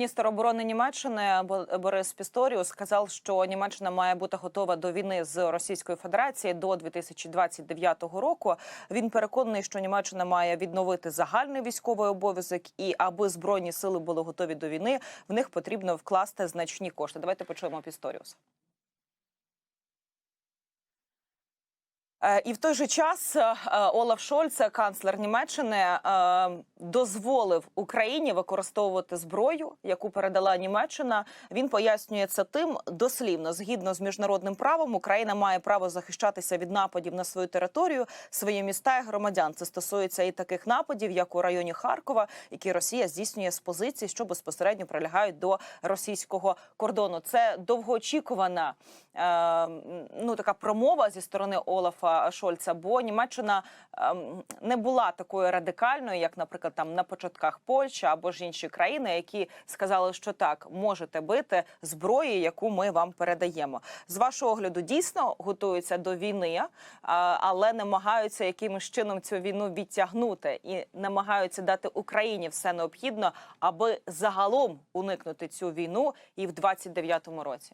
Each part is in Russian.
Міністр оборони Німеччини Бо- Борис Пісторіус сказав, що Німеччина має бути готова до війни з Російською Федерацією до 2029 року. Він переконаний, що Німеччина має відновити загальний військовий обов'язок, і аби збройні сили були готові до війни, в них потрібно вкласти значні кошти. Давайте почуємо Пісторіуса. І в той же час е, е, Олаф Шольц, канцлер Німеччини, е, дозволив Україні використовувати зброю, яку передала Німеччина. Він пояснює це тим дослівно, згідно з міжнародним правом, Україна має право захищатися від нападів на свою територію, свої міста і громадян. Це стосується і таких нападів, як у районі Харкова, які Росія здійснює з позицій, що безпосередньо прилягають до російського кордону. Це довгоочікувана е, ну така промова зі сторони Олафа Шольца, бо Німеччина ем, не була такою радикальною, як, наприклад, там на початках Польща або ж інші країни, які сказали, що так можете бити зброї, яку ми вам передаємо. З вашого огляду дійсно готуються до війни, але намагаються якимось чином цю війну відтягнути і намагаються дати Україні все необхідне, аби загалом уникнути цю війну і в 29-му році.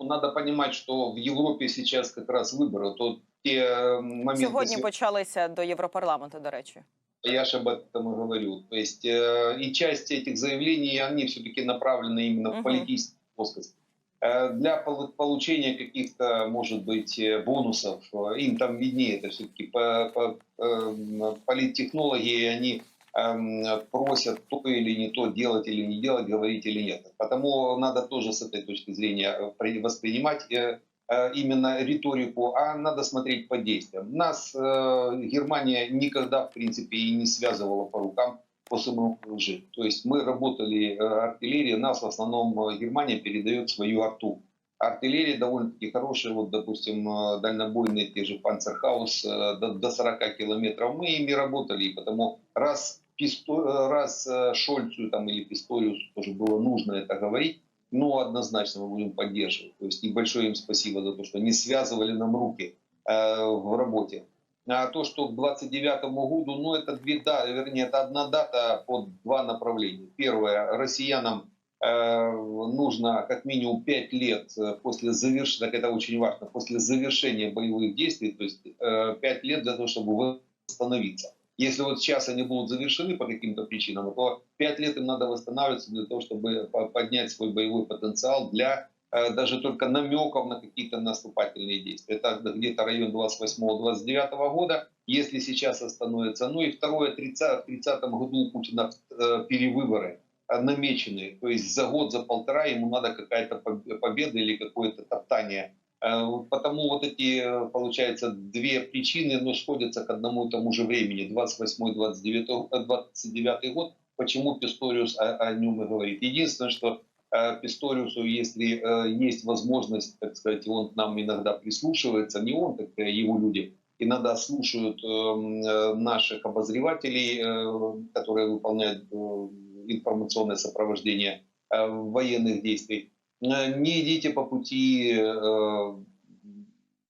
Надо понимать, что в Европе сейчас как раз выборы. То те э, моменты, Сьогодні свя- почалися до Європарламенту. До речі, я же об этом и говорю. То есть э, и часть этих заявлений, они все-таки направлены именно Мгм. в политическую плоскость. Э, Для пол- получения каких-то, может быть, э, бонусов, э, им там виднее, это все-таки политтехнологи, они эм, просят то или не то делать или не делать, говорить или нет. Потому надо тоже с этой точки зрения э, при- воспринимать э, э, именно риторику, а надо смотреть по действиям. Нас Германия никогда, в принципе, и не связывала по рукам по самому лжи. То есть мы работали, артиллерия, нас в основном Германия передает свою арту. Артиллерия довольно-таки хорошая, вот, допустим, дальнобойные те же Панцерхаус до, до 40 километров, мы ими работали, и потому раз, раз э, Шольцу там, или Писториусу тоже было нужно это говорить, ну, однозначно мы будем поддерживать. То есть и большое им спасибо за то, что не связывали нам руки э, в работе. А то, что к 29 году, ну, это две даты, вернее, это одна дата под два направления. Первое, россиянам э, нужно как минимум 5 лет э, после завершения, так это очень важно, после завершения боевых действий, то есть э, 5 лет для того, чтобы восстановиться. Если вот сейчас они будут завершены по каким-то причинам, то 5 лет им надо восстанавливаться для того, чтобы по- поднять свой боевой потенциал для э, даже только намеков на какие-то наступательные действия. Это где-то район 28-29 года, если сейчас остановится. Ну и второе, 30, в 30 году у Путина э, перевыборы э, намечены. То есть за год, за полтора ему надо какая-то поб- победа или какое-то топтание. Э, Потому вот эти, э, получается, две причины, но сходятся к одному и тому же времени. 28-29 э, 29 год. Почему Писториус о, о нем и говорит? Единственное, что Писториусу, если есть возможность, так сказать, он к нам иногда прислушивается, не он, так э, его люди, иногда слушают наших обозревателей, которые выполняют информационное сопровождение военных действий. Э, Не идите по пути э,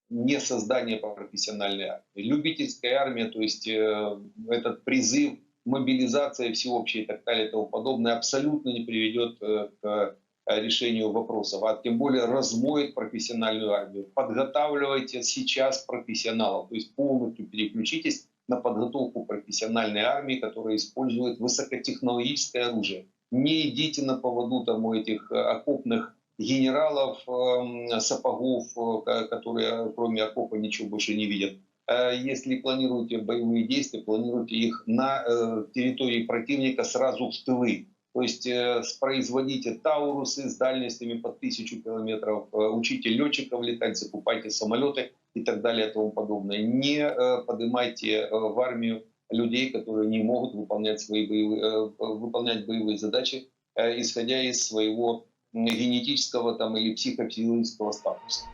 не создания профессиональной армии. Любительская армия, то есть э, этот призыв, мобилизация всеобщая и так далее и тому подобное абсолютно не приведет э, к решению вопросов, а тем более размоет профессиональную армию. Подготавливайте сейчас профессионалов, то есть полностью переключитесь на подготовку профессиональной армии, которая использует высокотехнологическое оружие. Не идите на поводу там у этих э, окопных генералов, эм, сапогов, э, ко- которые кроме окопа ничего больше не видят. Э, Если планируете боевые действия, планируйте их на э, территории противника сразу в тылы. То есть э, производите таурусы с дальностями под тысячу километров, э, учите летчиков летать, закупайте самолеты и так далее и тому подобное. Не э, поднимайте э, в армию людей, которые не могут выполнять свои боевые, э, выполнять боевые задачи, э, исходя из своего генетического там, или психофизического статуса.